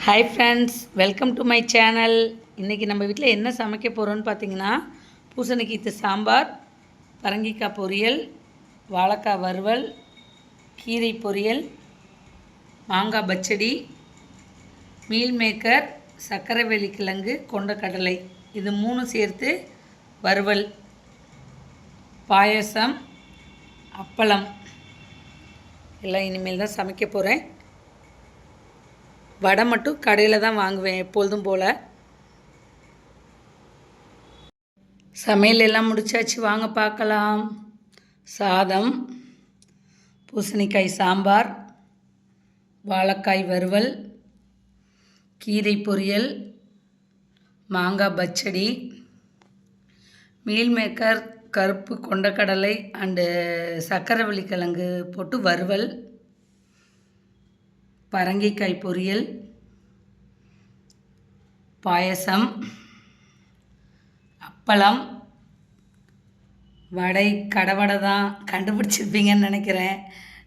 Hi friends welcome to my channel இன்றைக்கி நம்ம வீட்டில் என்ன சமைக்க போகிறோன்னு பார்த்தீங்கன்னா பூசணிக்கீத்து சாம்பார் பரங்கிக்காய் பொரியல் வாழைக்காய் வறுவல் கீரை பொரியல் மாங்காய் பச்சடி மீல் மேக்கர் சர்க்கரை கிழங்கு கொண்டக்கடலை இது மூணு சேர்த்து வறுவல் பாயசம் அப்பளம். எல்லாம் இனிமேல் தான் சமைக்க போகிறேன் வடை மட்டும் கடையில் தான் வாங்குவேன் எப்பொழுதும் போல். சமையல் எல்லாம் முடிச்சாச்சு வாங்க பார்க்கலாம். சாதம் பூசணிக்காய் சாம்பார் வாழைக்காய் வறுவல் கீரை பொரியல் மாங்காய் பச்சடி மீல் மேக்கர் கருப்பு கொண்டக்கடலை அண்டு சக்கரவள்ளி கிழங்கு போட்டு வறுவல். பரங்கிக்காய் பொரியல் பாயசம் அப்பளம் வடை கடவடை தான் கண்டுபிடிச்சிருப்பீங்கன்னு நினைக்கிறேன்.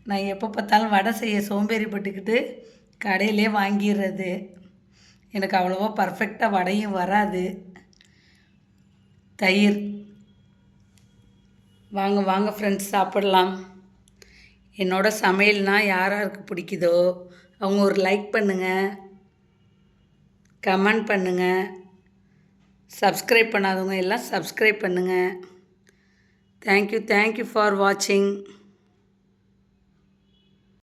நான் எப்போ பார்த்தாலும் வடை செய்ய சோம்பேறிப்பட்டுக்கிட்டு கடையிலே வாங்கிடுறது. எனக்கு அவ்வளோவா பர்ஃபெக்டாக வடையும் வராது. தயிர். வாங்க வாங்க ஃப்ரெண்ட்ஸ் சாப்பிடலாம். என்னோட சமையல்னால் யார் யாருக்கு பிடிக்குதோ அவங்க ஒரு லைக் பண்ணுங்கள் கமெண்ட் பண்ணுங்கள் சப்ஸ்கிரைப் பண்ணாதவங்க எல்லாம் சப்ஸ்கிரைப் பண்ணுங்கள் தேங்க்யூ தேங்க்யூ ஃபார் வாட்சிங்